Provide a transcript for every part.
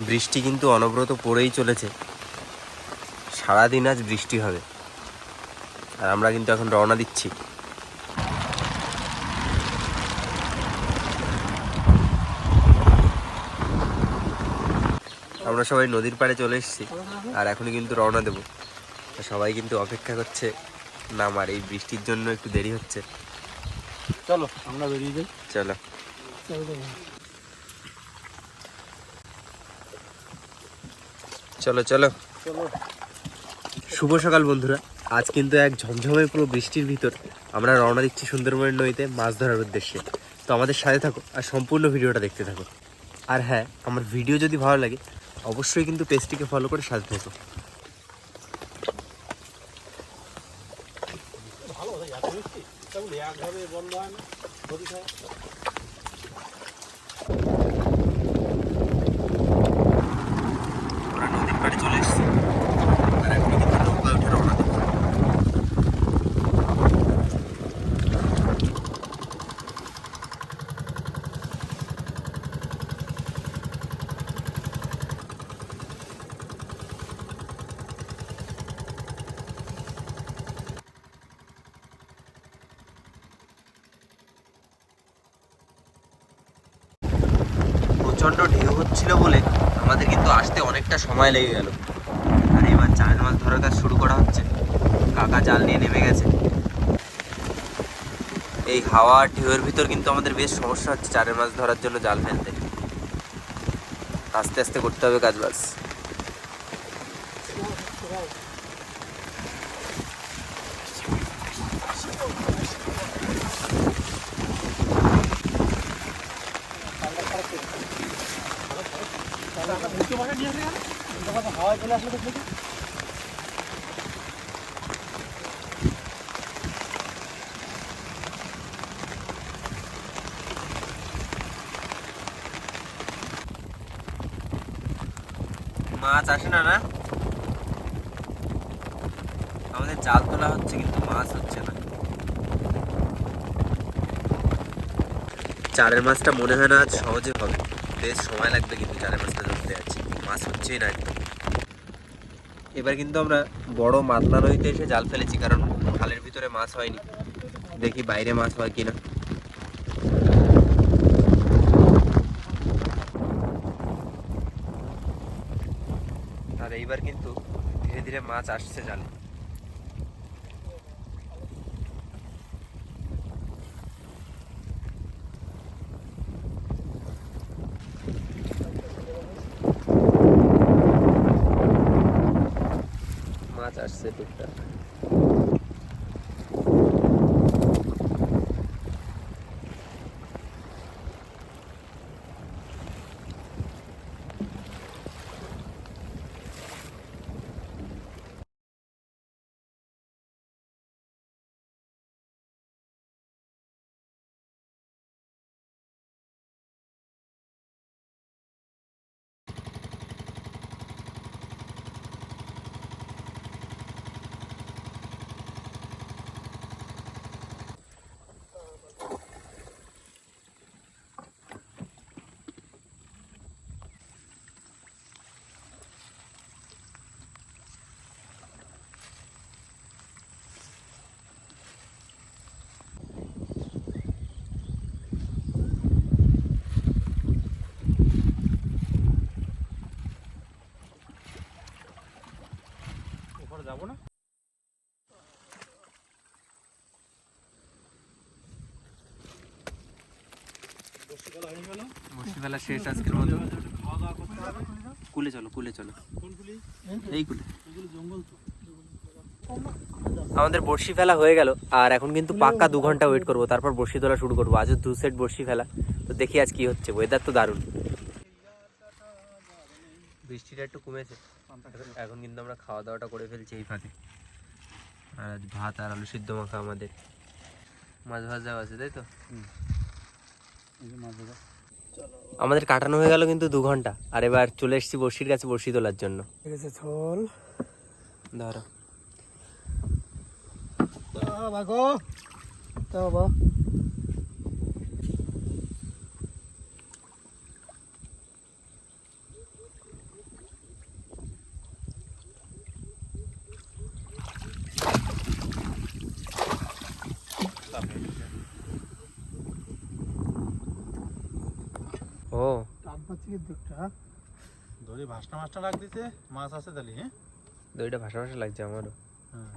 বৃষ্টি কিন্তু অনবরত পড়েই চলেছে। সারাদিন আজ বৃষ্টি হবে। আর আমরা কিন্তু এখন রওনা দিচ্ছি। আমরা সবাই নদীর পাড়ে চলে এসেছি আর এখনই কিন্তু রওনা দেব। সবাই কিন্তু অপেক্ষা করছে না আমার এই বৃষ্টির জন্য একটু দেরি হচ্ছে। চলো আমরা বেরিয়ে যাই। চলো। চলো চলো। শুভ সকাল, বন্ধুরা। আজ কিন্তু এক ঝমঝমে পুরো বৃষ্টির ভিতর আমরা রওনা দিচ্ছি সুন্দরবনের নদীতে মাছ ধরার উদ্দেশ্যে। তো আমাদের সাথে থাকো আর সম্পূর্ণ ভিডিওটা দেখতে থাকো। আর হ্যাঁ আমার ভিডিও যদি ভালো লাগে, অবশ্যই কিন্তু পেজটিকে ফলো করে সাথে থাকো। ভালো বন্ধ হয় না নদী খায় আমরা নদীর পাড়ে চলে এসেছি আর এখন কিন্তু নৌকা উঠে রওনা দেবো প্রচণ্ড ঢেউ হচ্ছিল বলে আমাদের কিন্তু আসতে অনেকটা সময় লেগে গেল। আর এবার চার মাছ ধরার কাজ শুরু করা হচ্ছে। কাকা জাল নিয়ে নেমে গেছে। এই হাওয়া ঢেউয়ের ভিতর কিন্তু আমাদের বেশ সমস্যা হচ্ছে চারের মাছ ধরার জন্য জাল ফেলতে। আস্তে আস্তে করতে হবে কাজ বাজ মাছ আসে না না? আমাদের জাল তোলা হচ্ছে, কিন্তু মাছ হচ্ছে না। চারের মাছটা মনে হয় না আজ সহজে হবে। বেশ সময় লাগবে কিন্তু চারের মাছটা ধরতে আছি। মাছ হচ্ছেই না একদম। এবার কিন্তু আমরা বড় মাতলা নদীতে এসে জাল ফেলেছি, কারণ খালের ভিতরে মাছ হয়নি। দেখি বাইরে মাছ হয় কিনা। আর এইবার কিন্তু ধীরে ধীরে মাছ আসছে জালে মাছ আসছে টুকটাক ওখানে যাব না বর্ষিকাল হয়ে শেষ আজকের মতো। কুলে চলো কুলে চলো। এই কুলে। আমাদের বড়শি ফেলা হয়ে গেল, আর এখন কিন্তু পাক্কা দু ঘণ্টা ওয়েট করব। তারপর বড়শি তোলা শুরু করব। আজও দু সেট বড়শি ফেলা। তো দেখি আজ কি হচ্ছে। ওয়েদার তো দারুণ। বৃষ্টিটা একটু কমেছে। এখন কিন্তু আমরা খাওয়া দাওয়াটা করে ফেলছি এই ফাঁকে। আর আজ ভাত আর আলু সিদ্ধ মাখা আমাদের। মাছ ভাজাও আছে, তাই তো? মাছ ধরা আমাদের কাটানো হয়ে গেল কিন্তু দু ঘণ্টা। আর এবার চলে এসেছি বসির কাছে বসি তোলার জন্য। ঠিক আছে চল ধরো। বাবা। ও। টান পাচ্ছি কিন্তু একটা? দড়ি ভাসটা মাছটা লাগ দিতে মাছ আছে তাহলে হ্যাঁ? দইটা ভাসা ভাসা লাগছে আমারও। হ্যাঁ।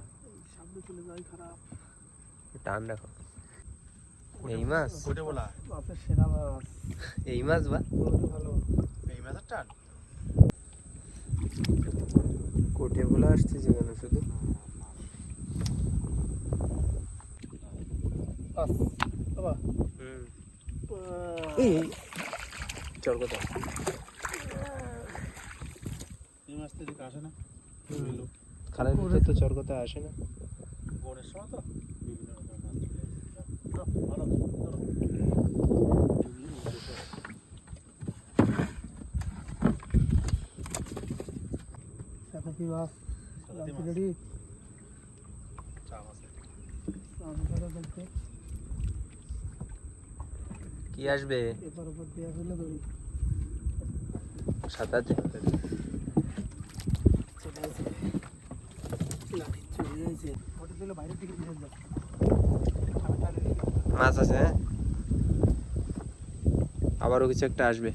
সামনে চলে খারাপ। টান রাখো। এই মাছ। কোটে বলা সেরা মাছ। এই মাছ বা? ভালো। এই মাছের টান। কোটে বলে আসছে যেখানে শুধু। বাবা হুম। এই চল কথা এই মাছ তো এদিকে আসে না? খালের ভিতর তো চর আসে না। বনের সময় তো? বিভিন্ন রকম মাছ ভালো মাছ। রেডি? চাপ দেখতে কি আসবে এপার উপর দিয়ে ফেলে ধরি সাঁতারতে চলে আসে লাঠি চলে যাইছে ওটা দিলে বাইরের দিকে ফিরে যাও টানে নিই। মাছ আছে হ্যাঁ? আবারও কিছু একটা আসবে।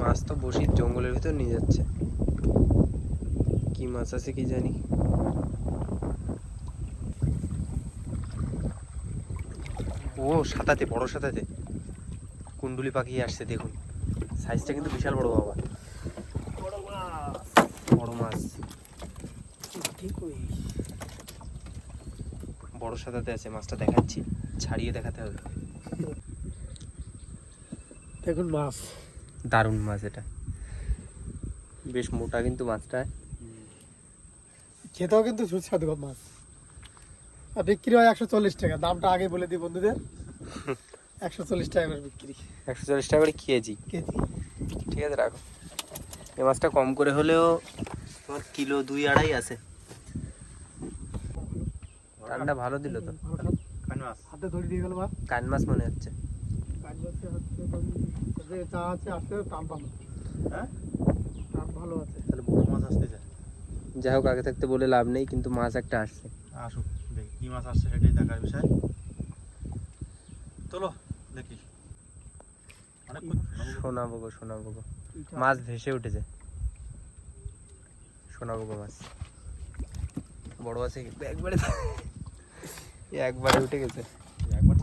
মাছ তো বসি জঙ্গলের ভিতর নিয়ে যাচ্ছে। কি মাছ আছে কি জানি। ও সাঁতাতে বড় সাঁতাতে কুন্ডুলি পাখি আসছে দেখুন। সাইজটা কিন্তু বিশাল বড় বাবা। বড় মাছ। বড় মাছ বড় সাঁতাতে আছে মাছটা দেখাচ্ছি। ছাড়িয়ে দেখাতে হবে। দেখুন মাছ। দারুণ মাছ এটা। বেশ মোটা কিন্তু মাছটা। খেতেও কিন্তু সুস্বাদু মাছ। বিক্রি হয় একশো চল্লিশ টাকা। দামটা আগে বলে দিই বন্ধুদের। একশো চল্লিশ টাকা করে বিক্রি। একশো চল্লিশ টাকা করে কেজি। কেজি। ঠিক আছে রাখো। এই মাছটা কম করে হলেও তোমার কিলো দুই আড়াই আছে। ঠান্ডা ভালো দিল তো। হাতে ধরে দিয়ে গেল কান মাছ মনে হচ্ছে। যা আছে আসতে টান ভালো। হ্যাঁ? টান ভালো আছে। তাহলে বড় মাছ আসতে যায় যাই হোক আগে থাকতে বলে লাভ নেই কিন্তু মাছ একটা আসছে। আসুক। দেখি কি মাছ আসছে সেটাই দেখার বিষয়। চলো দেখি। শোনাবো গো শোনাবো গো। মাছ ভেসে উঠেছে। শোনাবো গো মাছ। বড় আছে? একবারে এ একবারে উঠে গেছে। একবার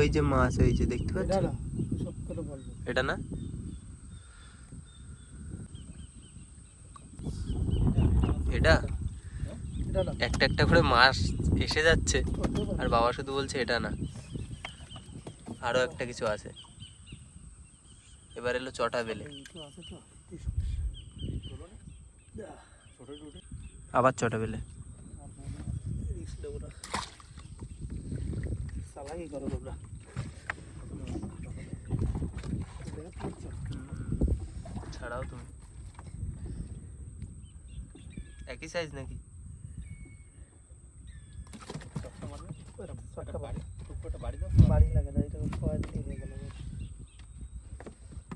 ওই যে মাছ ওই যে দেখতে পাচ্ছ? এটা না? এটা একটা একটা করে মাছ এসে যাচ্ছে। আর বাবা শুধু বলছে এটা না। আরও একটা কিছু আছে। এবার এলো চটা বেলে। আবার চটা বেলে। ছাড়াও তুমি একই সাইজ নাকি সবটা মারবে ওরকম একটা ছক্কা বাড়ি টুকরোটা বাড়ি দাও বাড়ি লাগে না এটা সবাই দিকে হয়ে গেল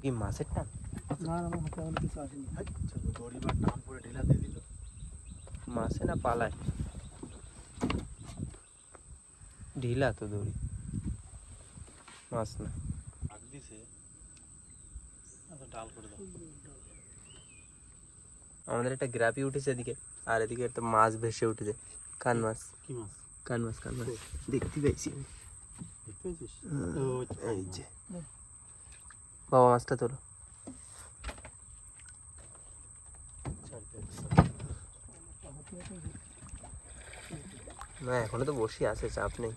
কি মাছের টান না না, পালায়? ঢিলা তো দড়ি। মাছ না। আচ্ছা ডাল করে দাও। আমাদের একটা গ্রাপি উঠেছে এদিকে আর এদিকে একটা মাছ ভেসে উঠেছে। কান মাছ কি মাছ? কান মাছ কান মাছ দেখতে এই যে। বাবা মাছটা তোলো। না এখনও তো বসি আছে চাপ নেই।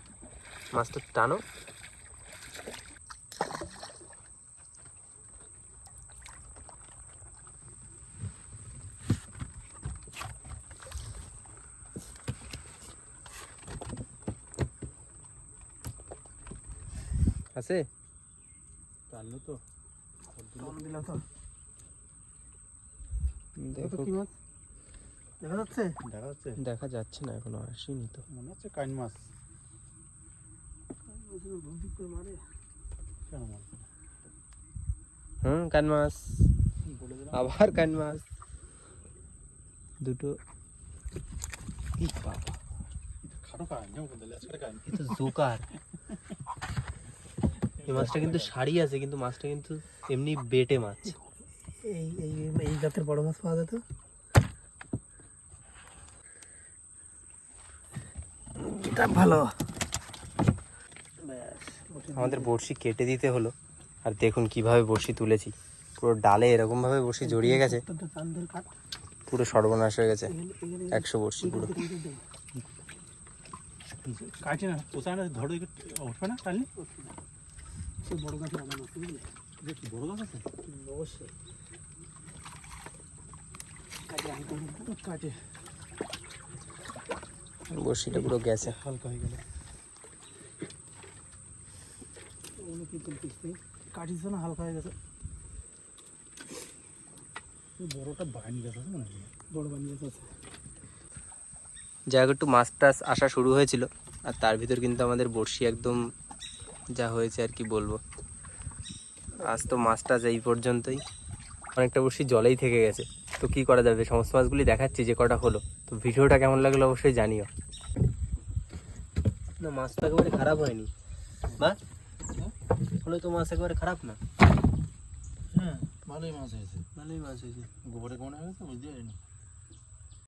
মাছটা টানো। আছে? টানলো তো। কম দিলাম তো। দেখো। কি মাছ? দেখা যাচ্ছে? দেখা যাচ্ছে। দেখা যাচ্ছে না এখনও আসেনি তো। মনে হচ্ছে কাইন মাছ। কেন? হুম কান মাছ। বলে আবার কান মাছ। দুটো। বাবা। খাটো তো জোকার। এই মাছটা কিন্তু শাড়ি আছে কিন্তু মাছটা কিন্তু এমনি বেটে মাছ। এই এই এই জাতের বড় মাছ পাওয়া যেত। এটা ভালো। আমাদের বড়শি কেটে দিতে হলো আর দেখুন কীভাবে বড়শি তুলেছি। পুরো ডালে এরকম ভাবে বড়শি জড়িয়ে গেছে পুরো সর্বনাশ হয়ে গেছে একশো বড়শি পুরো। কাটছে না ধরো উঠবে না সেই বড় বুঝলে? দেখি বড় গাছ আছে? অবশ্যই। কাজে আমি তো কাটে। বড়শিটা পুরো গেছে। হালকা হয়ে গেল। কাটিছে না হালকা হয়ে গেছে। বড়টা বাইনি গাছ মনে হয়। বড় যাই হোক একটু মাছ টাছ আসা শুরু হয়েছিল আর তার ভিতর কিন্তু আমাদের বড়শি একদম যা হয়েছে আর কি বলব। আজ তো মাছ টাছ এই পর্যন্তই। অনেকটা বড়শি জলেই থেকে গেছে। তো কি করা যাবে? সমস্ত মাছগুলি দেখাচ্ছি যে কটা হলো। তো ভিডিওটা কেমন লাগল অবশ্যই জানিও। না মাছ তো একেবারে খারাপ হয়নি। বা? হলে তো মাছ একেবারে খারাপ না। হ্যাঁ ভালোই মাছ হয়েছে। ভালোই মাছ হয়েছে। গোবরে কেমন হয়ে গেছে বুঝতে পারিনি।